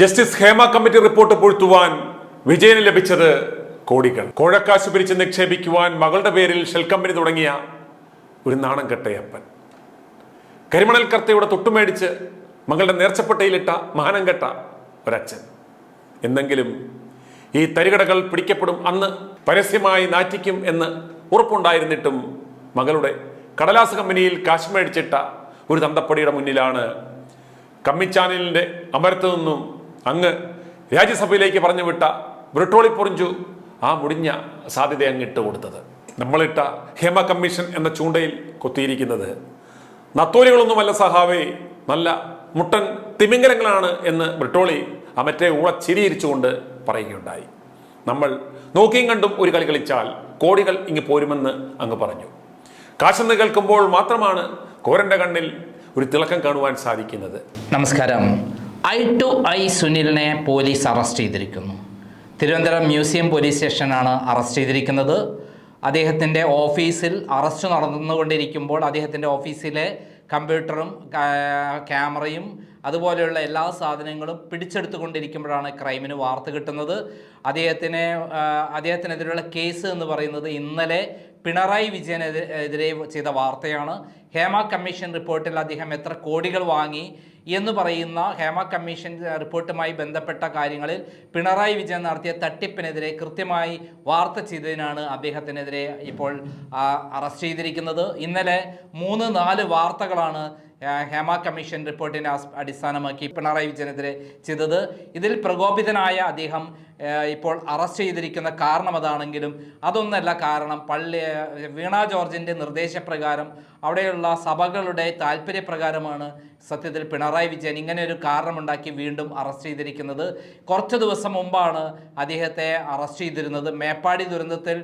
Justice Hema committee report പൊഴുത്തുവാൻ വിജയന് ലഭിച്ചത് കോടികൾ. കോഴക്കാശ് പിരിച്ച് നിക്ഷേപിക്കുവാൻ മകളുടെ പേരിൽ ഷെൽ കമ്പനി തുടങ്ങിയ ഒരു നാണം കെട്ടയപ്പൻ. കരിമണൽ കർത്തയുടെ തൊട്ടുമേടിച്ച് മകളുടെ നേർച്ചപ്പെട്ടയിലിട്ട മാനം കെട്ട ഒരച്ഛൻ. എന്നെങ്കിലും ഈ തരികടകൾ പിടിക്കപ്പെടും അന്ന് പരസ്യമായി നാറ്റിക്കും എന്ന് ഉറപ്പുണ്ടായിരുന്നിട്ടും മകളുടെ കടലാസ് കമ്പനിയിൽ കാശ് മേടിച്ചിട്ട ഒരു തന്തപ്പടിയുടെ മുന്നിലാണ് കമ്മിച്ചാനലിന്റെ അമരത്തു നിന്നും അങ്ങ് രാജ്യസഭയിലേക്ക് പറഞ്ഞു വിട്ട ബ്രിട്ടോളി പൊറിഞ്ചു ആ മുടിഞ്ഞ സാധ്യത അങ്ങിട്ട് കൊടുത്തത്. നമ്മളിട്ട ഹേമ കമ്മീഷൻ എന്ന ചൂണ്ടയിൽ കൊത്തിയിരിക്കുന്നത്. നത്തോലികളൊന്നുമല്ല സഹാവേ നല്ല മുട്ടൻ തിമിംഗലങ്ങളാണ് എന്ന് ബ്രിട്ടോളി ആ മറ്റേ ഉളച്ചിരിയിരിച്ചുകൊണ്ട് പറയുകയുണ്ടായി. നമ്മൾ നോക്കിയും കണ്ടും ഒരു കളി കളിച്ചാൽ കോടികൾ ഇങ്ങ് പോരുമെന്ന് അങ്ങ് പറഞ്ഞു. കാശെന്ന് കേൾക്കുമ്പോൾ മാത്രമാണ് കോരന്റെ കണ്ണിൽ ഒരു തിളക്കം കാണുവാൻ സാധിക്കുന്നത്. നമസ്കാരം. ഐ ടു ഐ സുനിലിനെ പോലീസ് അറസ്റ്റ് ചെയ്തിരിക്കുന്നു. തിരുവനന്തപുരം മ്യൂസിയം പോലീസ് സ്റ്റേഷനാണ് അറസ്റ്റ് ചെയ്തിരിക്കുന്നത്. അദ്ദേഹത്തിന്റെ ഓഫീസിൽ അറസ്റ്റ് നടന്നുകൊണ്ടിരിക്കുമ്പോൾ അദ്ദേഹത്തിന്റെ ഓഫീസിലെ കമ്പ്യൂട്ടറും ക്യാമറയും അതുപോലെയുള്ള എല്ലാ സാധനങ്ങളും പിടിച്ചെടുത്തുകൊണ്ടിരിക്കുമ്പോഴാണ് ക്രൈമിന് വാർത്ത കിട്ടുന്നത്. അദ്ദേഹത്തിനെ അദ്ദേഹത്തിനെതിരെയുള്ള കേസ് എന്ന് പറയുന്നത് ഇന്നലെ പിണറായി വിജയനെതിരെ ചെയ്ത വാർത്തയാണ്. ഹേമ കമ്മീഷൻ റിപ്പോർട്ടിൽ അദ്ദേഹം എത്ര കോടികൾ വാങ്ങി എന്ന് പറയുന്ന ഹേമ കമ്മീഷൻ റിപ്പോർട്ടുമായി ബന്ധപ്പെട്ട കാര്യങ്ങളിൽ പിണറായി വിജയൻ നടത്തിയ തട്ടിപ്പിനെതിരെ കൃത്യമായി വാർത്ത ചെയ്തതിനാണ് അദ്ദേഹത്തിനെതിരെ ഇപ്പോൾ അറസ്റ്റ് ചെയ്തിരിക്കുന്നത്. ഇന്നലെ മൂന്ന് നാല് വാർത്തകളാണ് ഹേമ കമ്മീഷൻ റിപ്പോർട്ടിനെ അടിസ്ഥാനമാക്കി പിണറായി വിജയനെതിരെ ചെയ്തത്. ഇതിൽ പ്രകോപിതനായ അദ്ദേഹം ഇപ്പോൾ അറസ്റ്റ് ചെയ്തിരിക്കുന്ന കാരണം അതാണെങ്കിലും അതൊന്നല്ല കാരണം പള്ളി വീണ ജോർജിന്റെ നിർദ്ദേശപ്രകാരം അവിടെയുള്ള സഭകളുടെ താല്പര്യപ്രകാരമാണ് സത്യത്തിൽ പിണറായി വിജയൻ ഇങ്ങനെ ഒരു കാരണമുണ്ടാക്കി വീണ്ടും അറസ്റ്റ് ചെയ്തിരിക്കുന്നത്. കുറച്ച് ദിവസം മുമ്പാണ് അദ്ദേഹത്തെ അറസ്റ്റ് ചെയ്തിരുന്നത്. മേപ്പാടി ദുരന്തത്തിൽ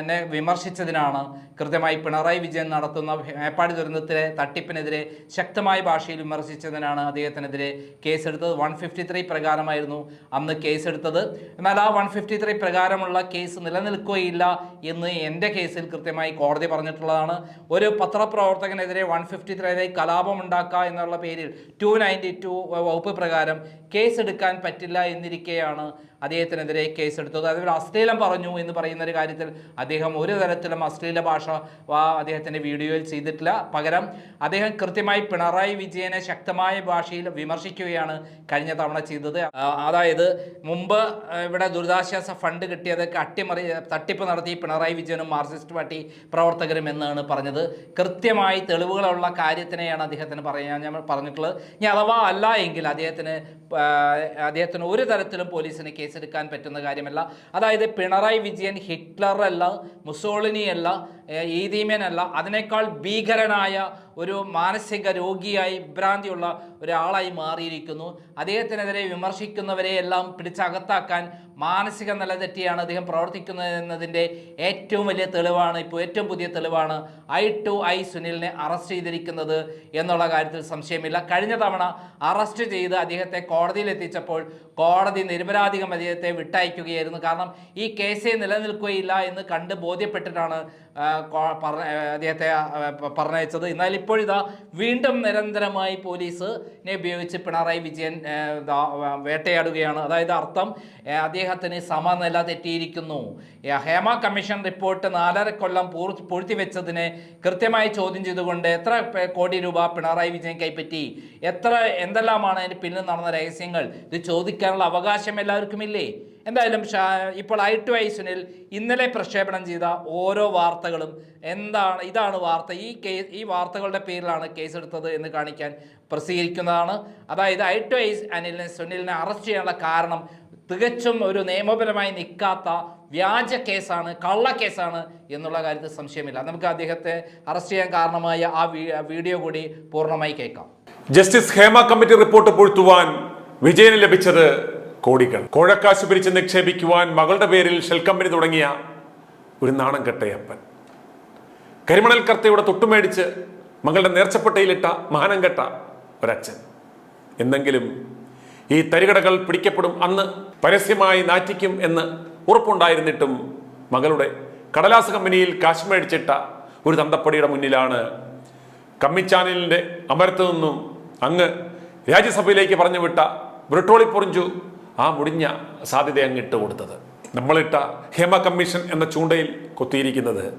എന്നെ വിമർശിച്ചതിനാണ് കൃത്യമായി പിണറായി വിജയൻ നടത്തുന്ന മേപ്പാടി ദുരന്തത്തിലെ തട്ടിപ്പിനെതിരെ ശക്തമായ ഭാഷയിൽ വിമർശിച്ചതിനാണ് അദ്ദേഹത്തിനെതിരെ കേസെടുത്തത്. വൺ ഫിഫ്റ്റി ത്രീ പ്രകാരമായിരുന്നു അന്ന് കേസെടുത്തത്. എന്നാൽ ആ വൺ ഫിഫ്റ്റി ത്രീ പ്രകാരമുള്ള കേസ് നിലനിൽക്കുകയില്ല എന്ന് എന്റെ കേസിൽ കൃത്യമായി കോടതി പറഞ്ഞിട്ടുള്ളതാണ്. ഒരു പത്രപ്രവർത്തകനെതിരെ വൺ ഫിഫ്റ്റി ത്രീ കലാപമുണ്ടാക്കുക എന്നുള്ള പേരിൽ ടു നയന്റി ടു വകുപ്പ് പ്രകാരം കേസെടുക്കാൻ പറ്റില്ല എന്നിരിക്കെയാണ് അദ്ദേഹത്തിനെതിരെ കേസെടുത്തത്. അതുപോലെ അശ്ലീലം പറഞ്ഞു എന്ന് പറയുന്ന ഒരു കാര്യത്തിൽ അദ്ദേഹം ഒരു തരത്തിലും അശ്ലീല ഭാഷ അദ്ദേഹത്തിന്റെ വീഡിയോയിൽ ചെയ്തിട്ടില്ല. പകരം അദ്ദേഹം കൃത്യമായി പിണറായി വിജയനെ ശക്തമായ ഭാഷയിൽ വിമർശിക്കുകയാണ് കഴിഞ്ഞ തവണ ചെയ്തത്. അതായത് മുമ്പ് ഇവിടെ ദുരിതാശ്വാസ ഫണ്ട് കിട്ടിയതൊക്കെ അട്ടിമറി തട്ടിപ്പ് നടത്തി പിണറായി വിജയനും മാർക്സിസ്റ്റ് പാർട്ടി പ്രവർത്തകരും എന്നാണ് പറഞ്ഞത്. കൃത്യമായി തെളിവുകളുള്ള കാര്യത്തിനെയാണ് അദ്ദേഹത്തിന് പറയാൻ ഞാൻ പറഞ്ഞിട്ടുള്ളത്. ഇനി അഥവാ അല്ല എങ്കിൽ അദ്ദേഹത്തിന് അദ്ദേഹത്തിന് ഒരു തരത്തിലും പോലീസിന് കേസെടുക്കാൻ പറ്റുന്ന കാര്യമല്ല. അതായത് പിണറായി വിജയൻ ഹിറ്റ്ലർ അല്ല അല്ല അതിനേക്കാൾ ഭീകരനായ ഒരു മാനസിക രോഗിയായി ഭ്രാന്തിയുള്ള ഒരാളായി മാറിയിരിക്കുന്നു. അദ്ദേഹത്തിനെതിരെ വിമർശിക്കുന്നവരെ എല്ലാം പിടിച്ചകത്താക്കാൻ മാനസിക നില തെറ്റിയാണ് അദ്ദേഹം പ്രവർത്തിക്കുന്നത് എന്നതിന്റെ ഏറ്റവും വലിയ തെളിവാണ് ഇപ്പോൾ ഏറ്റവും പുതിയ തെളിവാണ് ഐ ടു ഐ സുനിലിനെ അറസ്റ്റ് ചെയ്തിരിക്കുന്നത് എന്നുള്ള കാര്യത്തിൽ സംശയമില്ല. കഴിഞ്ഞ തവണ അറസ്റ്റ് ചെയ്ത് അദ്ദേഹത്തെ കോടതിയിൽ എത്തിച്ചപ്പോൾ കോടതി നിരപരാധികം അദ്ദേഹത്തെ വിട്ടയക്കുകയായിരുന്നു. കാരണം ഈ കേസേ നിലനിൽക്കുകയില്ല എന്ന് കണ്ട് ബോധ്യപ്പെട്ടിട്ടാണ് അദ്ദേഹത്തെ പറഞ്ഞയച്ചത്. എന്നാൽ ഇപ്പോഴിതാ വീണ്ടും നിരന്തരമായി പോലീസിനെ ഉപയോഗിച്ച് പിണറായി വിജയൻ വേട്ടയാടുകയാണ്. അതായത് അർത്ഥം അദ്ദേഹത്തിന് സമനില തെറ്റിയിരിക്കുന്നു. ഹേമ കമ്മീഷൻ റിപ്പോർട്ട് നാലര കൊല്ലം പൂർ പൂഴ്ത്തിവെച്ചതിനെ കൃത്യമായി ചോദ്യം ചെയ്തുകൊണ്ട് എത്ര കോടി രൂപ പിണറായി വിജയൻ കൈപ്പറ്റി? എത്ര എന്തെല്ലാമാണ് അതിന് പിന്നിൽ നടന്ന രഹസ്യങ്ങൾ? ഇത് ചോദിക്കാനുള്ള അവകാശം എല്ലാവർക്കും ഇല്ലേ എന്തായാലും ഇപ്പോൾ ഐ ടു ഐ സുനിൽ ഇന്നലെ പ്രക്ഷേപണം ചെയ്ത ഓരോ വാർത്തകളും എന്താണ് ഇതാണ് വാർത്ത ഈ കേസ് ഈ വാർത്തകളുടെ പേരിലാണ് കേസെടുത്തത് എന്ന് കാണിക്കാൻ പ്രസിദ്ധീകരിക്കുന്നതാണ്. അതായത് ഐ ടു ഐ അനിലിനെ സുനിലിനെ അറസ്റ്റ് ചെയ്യാനുള്ള കാരണം തികച്ചും ഒരു നിയമപരമായി നിൽക്കാത്ത വ്യാജ കേസാണ് കള്ള കേസാണ് എന്നുള്ള കാര്യത്തിൽ സംശയമില്ല. നമുക്ക് അദ്ദേഹത്തെ അറസ്റ്റ് ചെയ്യാൻ കാരണമായ ആ വീഡിയോ കൂടി പൂർണമായി കേൾക്കാം. ജസ്റ്റിസ് ഹേമ കമ്മിറ്റി റിപ്പോർട്ട് പൊഴുത്തുവാൻ വിജയന് ലഭിച്ചത് കോടികൾ കോഴക്കാശ് പിരിച്ച് നിക്ഷേപിക്കുവാൻ മകളുടെ പേരിൽ ഷെൽ കമ്പനി തുടങ്ങിയ ഒരു നാണം കെട്ടയപ്പൻ. കരിമണൽ കർത്തയുടെ തൊട്ടുമേടിച്ച് മകളുടെ നേർച്ചപ്പെട്ടയിലിട്ട മാനം കെട്ട ഒരച്ഛൻ. എന്തെങ്കിലും ഈ തരികടകൾ പിടിക്കപ്പെടും അന്ന് പരസ്യമായി നാറ്റിക്കും എന്ന് ഉറപ്പുണ്ടായിരുന്നിട്ടും മകളുടെ കടലാസ് കമ്പനിയിൽ കാശ് മേടിച്ചിട്ട ഒരു തന്തപ്പടിയുടെ മുന്നിലാണ് കമ്മിച്ചാനലിന്റെ അമരത്തു നിന്നും അങ്ങ് രാജ്യസഭയിലേക്ക് പറഞ്ഞു വിട്ട ബ്രിട്ടോളി പൊറിഞ്ചു ആ മുടിഞ്ഞ സാധ്യത അങ്ങിട്ട് കൊടുത്തത്. നമ്മളിട്ട ഹേമ കമ്മീഷൻ എന്ന ചൂണ്ടയിൽ കൊത്തിയിരിക്കുന്നത്.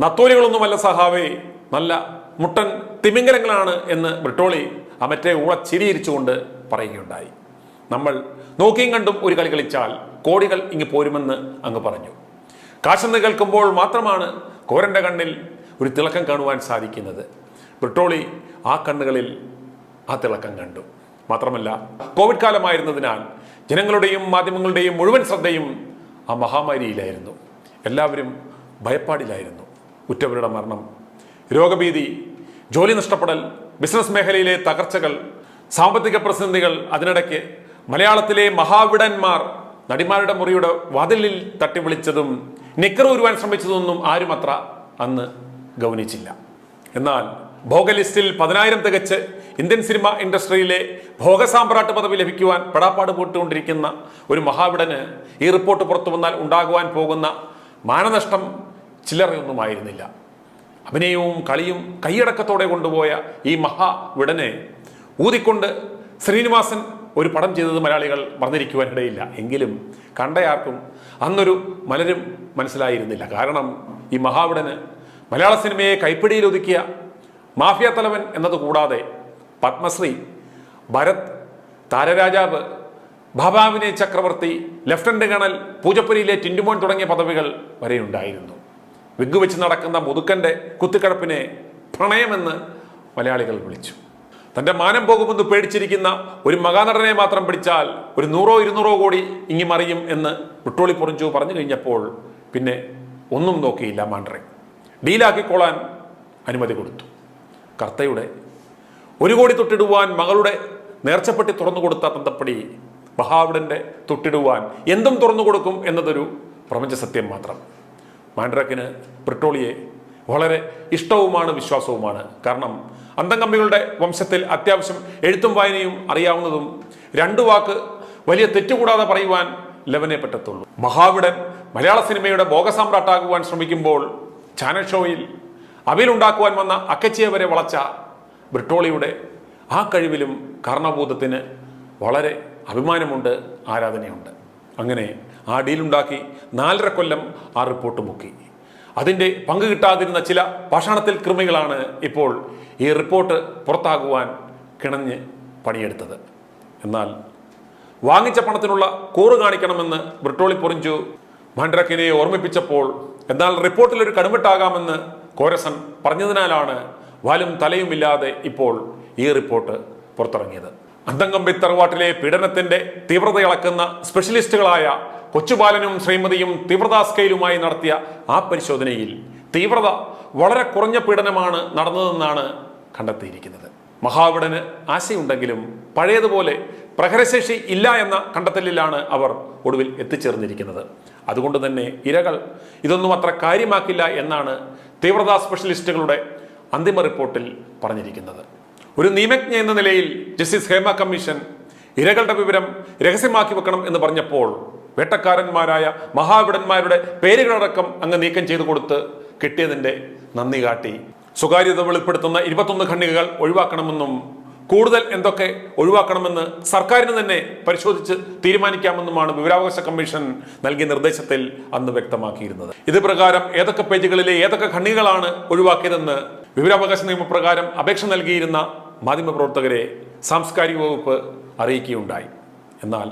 നത്തോലികളൊന്നുമല്ല സഹാവേ നല്ല മുട്ടൻ തിമിംഗലങ്ങളാണ് എന്ന് ബ്രിട്ടോളി ആ മറ്റേ ഊള ചിരിയിരിച്ചുകൊണ്ട് പറയുകയുണ്ടായി. നമ്മൾ നോക്കിയും കണ്ടും ഒരു കളി കളിച്ചാൽ കോടികൾ ഇങ്ങ് പോരുമെന്ന് അങ്ങ് പറഞ്ഞു. കാശെന്ന് കേൾക്കുമ്പോൾ മാത്രമാണ് കോരന്റെ കണ്ണിൽ ഒരു തിളക്കം കാണുവാൻ സാധിക്കുന്നത്. ബ്രിട്ടോളി ആ കണ്ണുകളിൽ ആ തിളക്കം കണ്ടു. മാത്രമല്ല കോവിഡ് കാലമായിരുന്നതിനാൽ ജനങ്ങളുടെയും മാധ്യമങ്ങളുടെയും മുഴുവൻ ശ്രദ്ധയും ആ മഹാമാരിയിലായിരുന്നു. എല്ലാവരും ഭയപ്പാടിലായിരുന്നു ഉറ്റവരുടെ മരണം. രോഗഭീതി ജോലി നഷ്ടപ്പെടൽ ബിസിനസ് മേഖലയിലെ തകർച്ചകൾ സാമ്പത്തിക പ്രതിസന്ധികൾ അതിനിടയ്ക്ക് മലയാളത്തിലെ മഹാവിടന്മാർ നടിമാരുടെ മുറിയുടെ വാതിലിൽ തട്ടി വിളിച്ചതും നിക്കർ ഉരുവാൻ ശ്രമിച്ചതൊന്നും ആരും അത്ര അന്ന് ഗൗനിച്ചില്ല. എന്നാൽ ഭോഗലിസ്റ്റിൽ പതിനായിരം തികച്ച് ഇന്ത്യൻ സിനിമ ഇൻഡസ്ട്രിയിലെ ഭോഗസാമ്രാട്ട് പദവി ലഭിക്കുവാൻ പെടാപ്പാട് പോട്ടുകൊണ്ടിരിക്കുന്ന ഒരു മഹാവിടന് ഈ റിപ്പോർട്ട് പുറത്തു വന്നാൽ ഉണ്ടാകുവാൻ പോകുന്ന മാനനഷ്ടം ചില്ലറയൊന്നുമായിരുന്നില്ല. അഭിനയവും കളിയും കൈയടക്കത്തോടെ കൊണ്ടുപോയ ഈ മഹാവിടനെ ഊതിക്കൊണ്ട് ശ്രീനിവാസൻ ഒരു പടം ചെയ്തത് മലയാളികൾ മറന്നിരിക്കുവാൻ ഇടയില്ല എങ്കിലും കണ്ടയാർക്കും അന്നൊരു മലരും മനസ്സിലായിരുന്നില്ല. കാരണം ഈ മഹാവിടന് മലയാള സിനിമയെ കൈപ്പിടിയിലൊതുക്കിയ മാഫിയ തലവൻ എന്നത് കൂടാതെ പത്മശ്രീ ഭരത് താരരാജാവ് ഭവാവിനെ ചക്രവർത്തി ലഫ്റ്റനന്റ് കേണൽ പൂജപ്പുരിയിലെ ടിൻഡുമോൻ തുടങ്ങിയ പദവികൾ വരെയുണ്ടായിരുന്നു വിഗ് വെച്ച് നടക്കുന്ന മുതുക്കന്റെ കുത്തിക്കടപ്പിനെ പ്രണയമെന്ന് മലയാളികൾ വിളിച്ചു. തന്റെ മാനം പോകുമെന്ന് പേടിച്ചിരിക്കുന്ന ഒരു മഹാനടനെ മാത്രം പിടിച്ചാൽ ഒരു നൂറോ ഇരുന്നൂറോ കോടി ഇങ്ങി മറിയും എന്ന് വിട്ടോളി പൊറിഞ്ചു പറഞ്ഞു കഴിഞ്ഞപ്പോൾ പിന്നെ ഒന്നും നോക്കിയില്ല മാൻഡ്രെ ഡീലാക്കിക്കോളാൻ അനുമതി കൊടുത്തു. കർത്തയുടെ ഒരു കോടി തൊട്ടിടുവാൻ മകളുടെ നേർച്ചപ്പെട്ടി തുറന്നു കൊടുത്ത തന്തപ്പടി ബഹാവിഡന്റെ തൊട്ടിടുവാൻ എന്തും തുറന്നു കൊടുക്കും എന്നതൊരു പ്രപഞ്ച സത്യം മാത്രം. മാൻഡ്രക്കിന് ബ്രിട്ടോളിയെ വളരെ ഇഷ്ടവുമാണ് വിശ്വാസവുമാണ്. കാരണം അന്തംകമ്മികളുടെ വംശത്തിൽ അത്യാവശ്യം എഴുത്തും വായനയും അറിയാവുന്നതും രണ്ടു വാക്ക് വലിയ തെറ്റുകൂടാതെ പറയുവാൻ ലവനെ പറ്റത്തുള്ളൂ. മഹാവിടൻ മലയാള സിനിമയുടെ ബോഗസാമ്രാട്ടാകുവാൻ ശ്രമിക്കുമ്പോൾ ചാനൽ ഷോയിൽ അവിലുണ്ടാക്കുവാൻ വന്ന അക്കച്ചിയെ വരെ വളച്ച ബ്രിട്ടോളിയുടെ ആ കഴിവിലും കാരണഭൂതത്തിന് വളരെ അഭിമാനമുണ്ട് ആരാധനയുണ്ട്. അങ്ങനെ ആ ഡീലുണ്ടാക്കി നാലര കൊല്ലം ആ റിപ്പോർട്ട് മുക്കി. അതിന്റെ പങ്ക് കിട്ടാതിരുന്ന ചില പാഷാണത്തിൽ കൃമികളാണ് ഇപ്പോൾ ഈ റിപ്പോർട്ട് പുറത്താകുവാൻ കിണഞ്ഞ് പണിയെടുത്തത്. എന്നാൽ വാങ്ങിച്ച പണത്തിനുള്ള കൂറ് കാണിക്കണമെന്ന് ബ്രിട്ടോളി പൊറിഞ്ചു. മാൻഡ്രക്കിനെ ഓർമ്മിപ്പിച്ചപ്പോൾ എന്നാൽ റിപ്പോർട്ടിൽ ഒരു കടുമിട്ടാകാമെന്ന് കോരസൻ പറഞ്ഞതിനാലാണ് വാലും തലയുമില്ലാതെ ഇപ്പോൾ ഈ റിപ്പോർട്ട് പുറത്തിറങ്ങിയത്. അന്തംകമ്പി തറവാട്ടിലെ പീഡനത്തിന്റെ തീവ്രത ഇളക്കുന്ന സ്പെഷ്യലിസ്റ്റുകളായ കൊച്ചുബാലനും ശ്രീമതിയും തീവ്രതാ സ്കെയിലുമായി നടത്തിയ ആ പരിശോധനയിൽ തീവ്രത വളരെ കുറഞ്ഞ പീഡനമാണ് നടന്നതെന്നാണ് കണ്ടെത്തിയിരിക്കുന്നത്. മഹാവിടന് ആശയുണ്ടെങ്കിലും പഴയതുപോലെ പ്രഹരശേഷി ഇല്ല എന്ന കണ്ടെത്തലിലാണ് അവർ ഒടുവിൽ എത്തിച്ചേർന്നിരിക്കുന്നത്. അതുകൊണ്ട് തന്നെ ഇരകൾ ഇതൊന്നും അത്ര കാര്യമാക്കില്ല എന്നാണ് തീവ്രതാ സ്പെഷ്യലിസ്റ്റുകളുടെ അന്തിമ റിപ്പോർട്ടിൽ പറഞ്ഞിരിക്കുന്നത്. ഒരു നിയമജ്ഞ എന്ന നിലയിൽ ജസ്റ്റിസ് ഹേമ കമ്മീഷൻ ഇരകളുടെ വിവരം രഹസ്യമാക്കി വെക്കണം എന്ന് പറഞ്ഞപ്പോൾ വേട്ടക്കാരന്മാരായ മഹാവിടന്മാരുടെ പേരുകളടക്കം അങ്ങ് നീക്കം ചെയ്തു കൊടുത്ത് കിട്ടിയതിന്റെ നന്ദി കാട്ടി. സ്വകാര്യത വെളിപ്പെടുത്തുന്ന ഇരുപത്തൊന്ന് ഖണ്ഡികകൾ ഒഴിവാക്കണമെന്നും കൂടുതൽ എന്തൊക്കെ ഒഴിവാക്കണമെന്ന് സർക്കാരിന് തന്നെ പരിശോധിച്ച് തീരുമാനിക്കാമെന്നുമാണ് വിവരാവകാശ കമ്മീഷൻ നൽകിയ നിർദ്ദേശത്തിൽ അന്ന് വ്യക്തമാക്കിയിരുന്നത്. ഇത് പ്രകാരം ഏതൊക്കെ പേജുകളിലെ ഏതൊക്കെ ഖണ്ണികളാണ് ഒഴിവാക്കിയതെന്ന് വിവരാവകാശ നിയമപ്രകാരം അപേക്ഷ നൽകിയിരുന്ന മാധ്യമപ്രവർത്തകരെ സാംസ്കാരിക വകുപ്പ് അറിയിക്കുകയുണ്ടായി. എന്നാൽ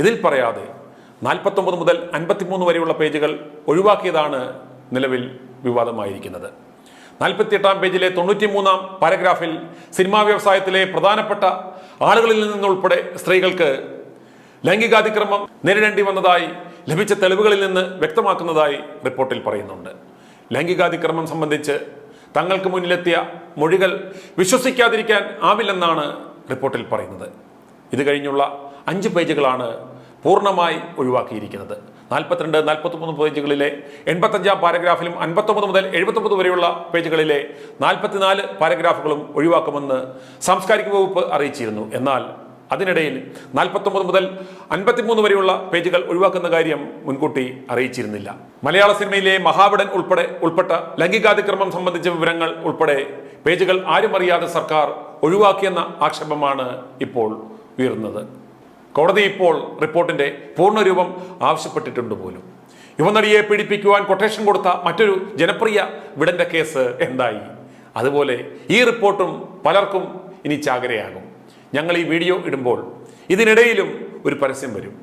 ഇതിൽ പറയാതെ നാൽപ്പത്തൊമ്പത് മുതൽ അൻപത്തിമൂന്ന് വരെയുള്ള പേജുകൾ ഒഴിവാക്കിയതാണ് നിലവിൽ വിവാദമായിരിക്കുന്നത്. നാൽപ്പത്തിയെട്ടാം പേജിലെ തൊണ്ണൂറ്റിമൂന്നാം പാരഗ്രാഫിൽ സിനിമാ വ്യവസായത്തിലെ പ്രധാനപ്പെട്ട ആളുകളിൽ നിന്നുൾപ്പെടെ സ്ത്രീകൾക്ക് ലൈംഗികാതിക്രമം നേരിടേണ്ടി വന്നതായി ലഭിച്ച തെളിവുകളിൽ നിന്ന് വ്യക്തമാക്കുന്നതായി റിപ്പോർട്ടിൽ പറയുന്നുണ്ട്. ലൈംഗികാതിക്രമം സംബന്ധിച്ച് തങ്ങൾക്ക് മുന്നിലെത്തിയ മൊഴികൾ വിശ്വസിക്കാതിരിക്കാൻ ആവില്ലെന്നാണ് റിപ്പോർട്ടിൽ പറയുന്നത്. ഇത് കഴിഞ്ഞുള്ള അഞ്ച് പേജുകളാണ് പൂർണമായി ഒഴിവാക്കിയിരിക്കുന്നത്. നാൽപ്പത്തിരണ്ട് നാൽപ്പത്തൊമ്പത് പേജുകളിലെ എൺപത്തഞ്ചാം പാരഗ്രാഫിലും അൻപത്തൊമ്പത് മുതൽ എഴുപത്തൊമ്പത് വരെയുള്ള പേജുകളിലെ നാൽപ്പത്തിനാല് പാരഗ്രാഫുകളും ഒഴിവാക്കുമെന്ന് സാംസ്കാരിക വകുപ്പ് അറിയിച്ചിരുന്നു. എന്നാൽ അതിനിടയിൽ നാൽപ്പത്തൊമ്പത് മുതൽ അൻപത്തിമൂന്ന് വരെയുള്ള പേജുകൾ ഒഴിവാക്കുന്ന കാര്യം മുൻകൂട്ടി അറിയിച്ചിരുന്നില്ല. മലയാള സിനിമയിലെ മഹാവിടൻ ഉൾപ്പെടെ ഉൾപ്പെട്ട ലൈംഗികാതിക്രമം സംബന്ധിച്ച വിവരങ്ങൾ ഉൾപ്പെടെ പേജുകൾ ആരും അറിയാതെ സർക്കാർ ഒഴിവാക്കിയെന്ന ആക്ഷേപമാണ് ഇപ്പോൾ ഉയർന്നത്. കോടതി ഇപ്പോൾ റിപ്പോർട്ടിന്റെ പൂർണരൂപം ആവശ്യപ്പെട്ടിട്ടുണ്ട് പോലും. യുവനടിയെ പീഡിപ്പിക്കുവാൻ കൊട്ടേഷൻ കൊടുത്ത മറ്റൊരു ജനപ്രിയ വിടന്റെ കേസ് എന്തായി? അതുപോലെ ഈ റിപ്പോർട്ടും പലർക്കും ഇനി ചാകരയാകും. ഞങ്ങൾ ഈ വീഡിയോ ഇടുമ്പോൾ ഇതിനിടയിലും ഒരു പരസ്യം വരും.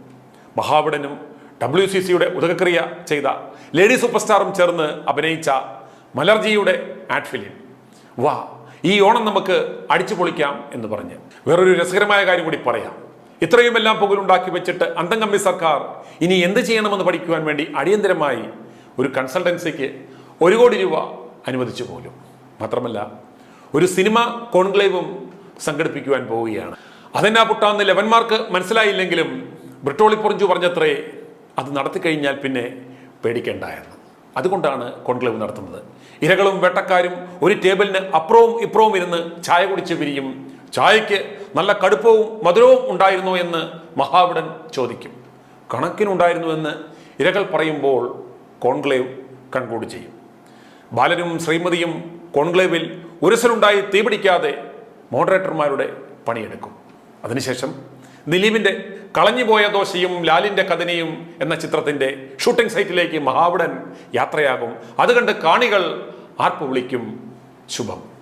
മഹാവിടനും ഡബ്ല്യു സി സിയുടെ ഉദകക്രിയ ചെയ്ത ലേഡി സൂപ്പർ സ്റ്റാറും ചേർന്ന് അഭിനയിച്ച മലർജിയുടെ ആഡ് ഫിലിം. വാ ഈ ഓണം നമുക്ക് അടിച്ചു പൊളിക്കാം എന്ന് പറഞ്ഞ്. വേറൊരു രസകരമായ കാര്യം കൂടി പറയാം. ഇത്രയുമെല്ലാം പുകലുണ്ടാക്കി വെച്ചിട്ട് അന്തംകമ്മി സർക്കാർ ഇനി എന്ത് ചെയ്യണമെന്ന് പഠിക്കുവാൻ വേണ്ടി അടിയന്തരമായി ഒരു കൺസൾട്ടൻസിക്ക് ഒരു കോടി രൂപ അനുവദിച്ചു പോലും. മാത്രമല്ല ഒരു സിനിമ കോൺക്ലേവും സംഘടിപ്പിക്കുവാൻ പോവുകയാണ്. അതെന്നാ പുട്ടാന്ന് ലെവന്മാർക്ക് മനസ്സിലായില്ലെങ്കിലും ബ്രിട്ടോളി പൊറിഞ്ചു പറഞ്ഞത്രേ അത് നടത്തിക്കഴിഞ്ഞാൽ പിന്നെ പേടിക്കേണ്ട അതുകൊണ്ടാണ് കോൺക്ലേവ് നടത്തുന്നത്. ഇരകളും വേട്ടക്കാരും ഒരു ടേബിളിന് അപ്പുറവും ഇപ്പുറവും ഇരുന്ന് ചായ കുടിച്ച് പിരിയും. ചായയ്ക്ക് നല്ല കടുപ്പവും മധുരവും ഉണ്ടായിരുന്നോ എന്ന് മഹാവിടൻ ചോദിക്കും. കണക്കിനുണ്ടായിരുന്നു എന്ന് ഇരകൾ പറയുമ്പോൾ കോൺക്ലേവ് കൺക്ലൂഡ് ചെയ്യും. ബാലനും ശ്രീമതിയും കോൺക്ലേവിൽ ഉരസലുണ്ടായി തീപിടിക്കാതെ മോഡറേറ്റർമാരുടെ പണിയെടുക്കും. അതിനുശേഷം ദിലീപിന്റെ കളഞ്ഞുപോയ ദോശയും ലാലിന്റെ കഥനയും എന്ന ചിത്രത്തിന്റെ ഷൂട്ടിംഗ് സൈറ്റിലേക്ക് മഹാവിടൻ യാത്രയാകും. അത് കണ്ട് കാണികൾ ആർപ്പ് വിളിക്കും ശുഭം.